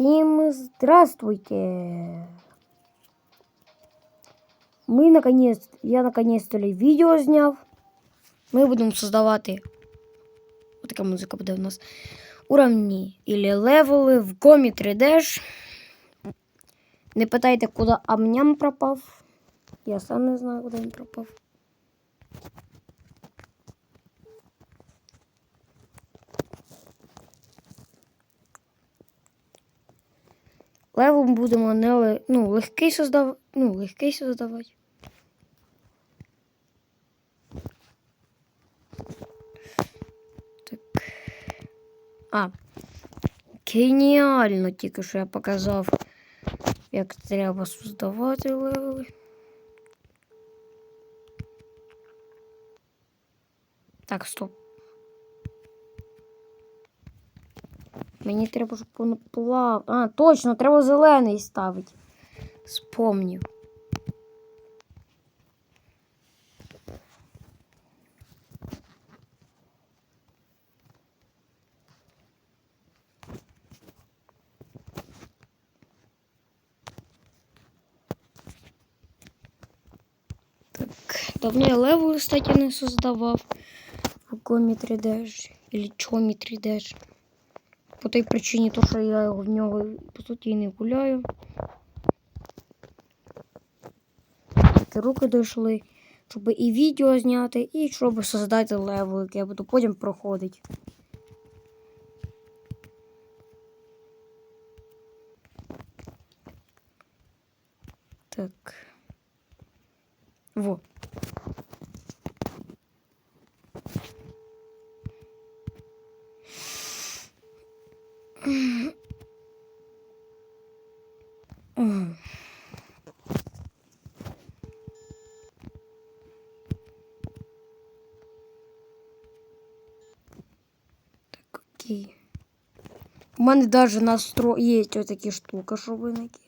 Всем здравствуйте! Мы наконец, я наконец-то видео зняв. Ми будемо создавати. Отака музика буде у нас. Уровні или левели в комі 3D. Не питайте, куди амням пропав. Я сам не знаю, куди він пропав. Левел будемо не ну, легкий создав... ну, легкий создавати. Так. А. Геніально тільки що я показав, як треба создавати левели. Так, стоп. Мені треба, щоб воно плав. А, точно, треба зелений ставити. Спомнив. Так, давно я левел, кстати, не создавав. В комі 3D или чомі 3D ж. По той причині, то, що я в нього по суті і не гуляю. Тільки руки дійшли, щоб і відео зняти, і щоб создати левел, який я буду потім проходити. Так. Во. Так, окей. У мене даже настро... є ось такі штука, щоб ви накі.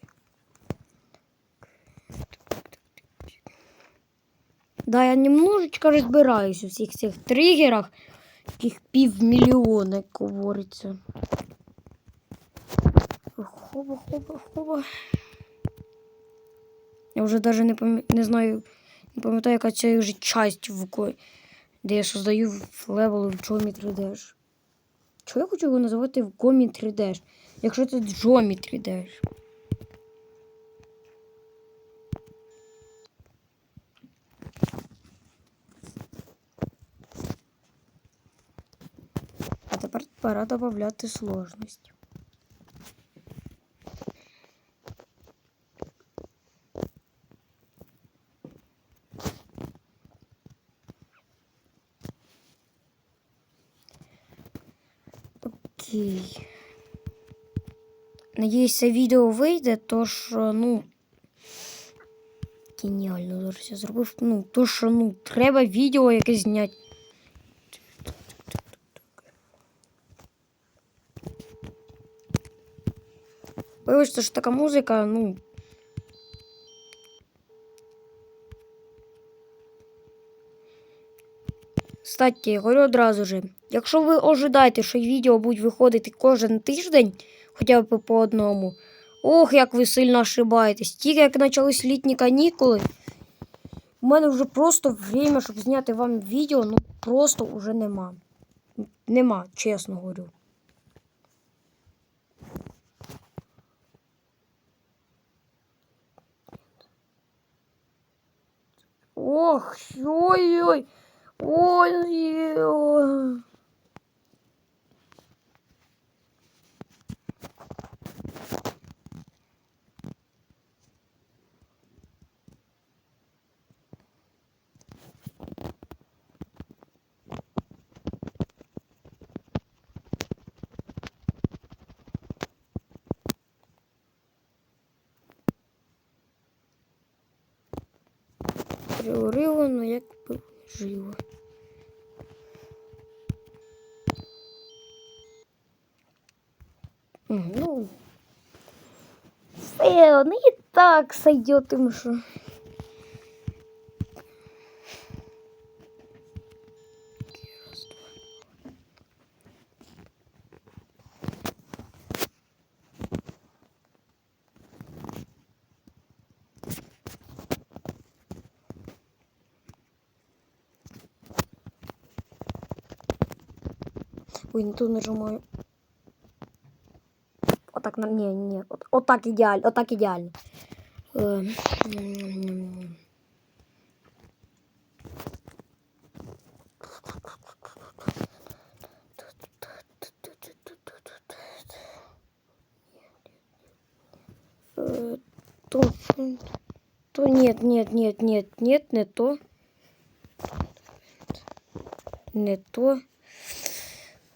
Да, я немножечко розбираюсь у всіх цих тригерах, яких півмільйона, як говориться. Хоба, хоба, хоба. Я вже даже не, пам'я... не знаю, не пам'ятаю, яка це вже часть, в ко... де я создаю левел в Джомі 3D. Чого я хочу його називати в Гомі 3D? Якщо це Джомі 3D. А тепер пора додати сложність. Окей. Надіюсь, це відео вийде, то що, ну. Геніально зараз я зробив. Ну, то що, ну, треба відео якесь зняти. Вибачте, що така музика, ну. Кстати, говорю одразу же, якщо ви ожидаєте, що відео будуть виходити кожен тиждень, хоча б по одному, ох, як ви сильно ошибаєтесь. Тільки як почались літні канікули, у мене вже просто время, щоб зняти вам відео, ну просто вже нема. Нема, чесно говорю. Ох, ой-ой. Ой-ой. Приурило, ну як би живо. Ну, все, он и так сойдет им что. Ой, не ту нажимаю. Отак, на- ні, ні, от, отак ідеально, отак ідеально. Е, м, Е, То, то нет, нет, нет, нет, нет, не то. Не то.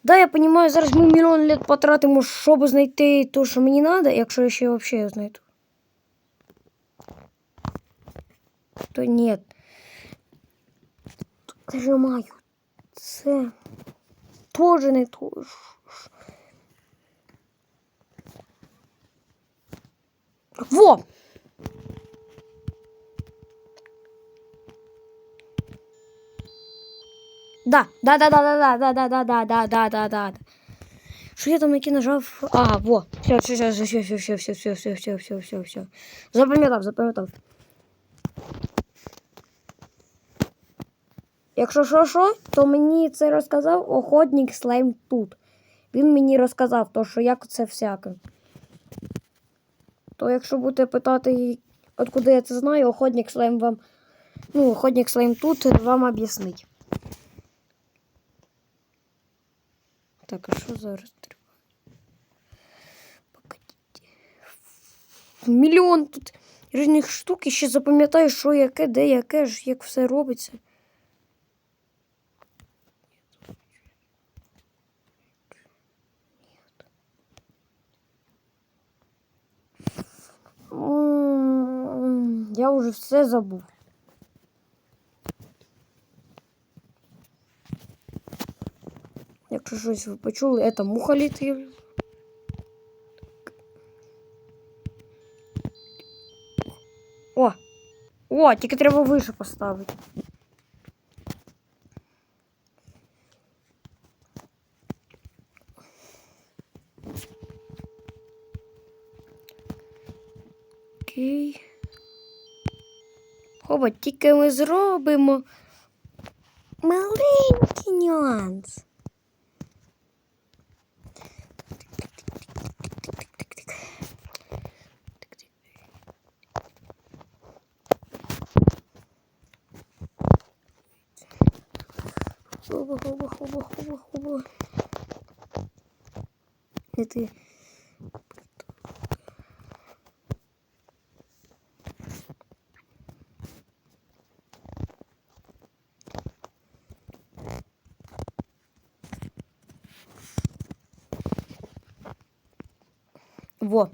Да, я понимаю, зараз ми мільйон лет потратимо, щоб знайти те, що мені треба, якщо я ще взагалі його знайду. То нет. Нажимаю. Це тоже не то. Ш- ш- Во! Да, да, да, да, да, да, да, да, да, да, да, да, да. Що я там який нажав? А, во. Все, все, все, все, все, все, все, все, все, все, все, все, все. Запам'ятав, запам'ятав. Якщо що, що, то мені це розказав охотник слайм тут. Він мені розказав, то, що як це всяке. То якщо будете питати, откуди я це знаю, охотник слайм вам. Ну, охотник слайм тут вам об'яснить. Так, а що зараз треба? Погодіть. Мільйон тут різних штук і ще запам'ятаю, що яке, де яке ж, як все робиться. Я вже все забув. Якщо щось ви почули, це муха літає. О! О, тільки треба вище поставити. Окей. Хоба, тільки ми зробимо маленький нюанс. Хоба, хоба, хоба, хоба. Это... Во.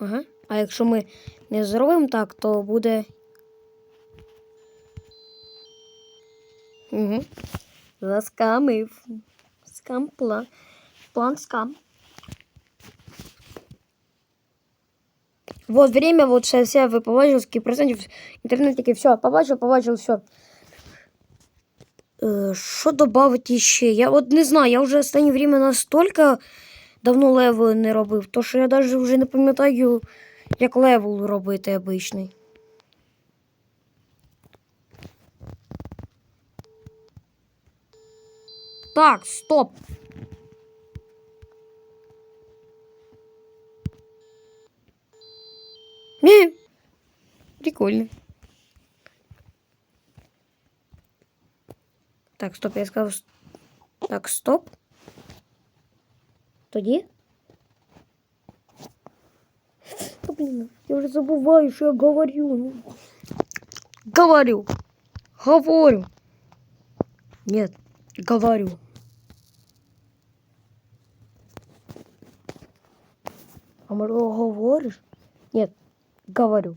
Ага. А якщо ми не зробимо так, то буде. Угу. Заскамив. Скам план. План скам. Вот время, вот все ви побачили, скільки процентів інтернет такий, все, побачив, побачив, все. Що додати ще? Я от не знаю, я вже останнє время настільки давно левел не робив, то що я навіть вже не пам'ятаю, як левел робити обичний. Так, стоп. Не. Прикольно. Так, стоп, я сказав. Так, стоп. Тоді. Та, блін, я вже забуваю, що я говорю. Говорю. Говорю. Нет, говорю. А может, говоришь? Нет, говорю.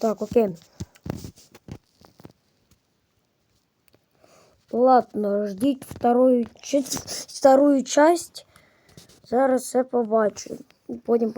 Так, окей. Ладно, ждіть вторую, вторую часть. Зараз все побачу. Потім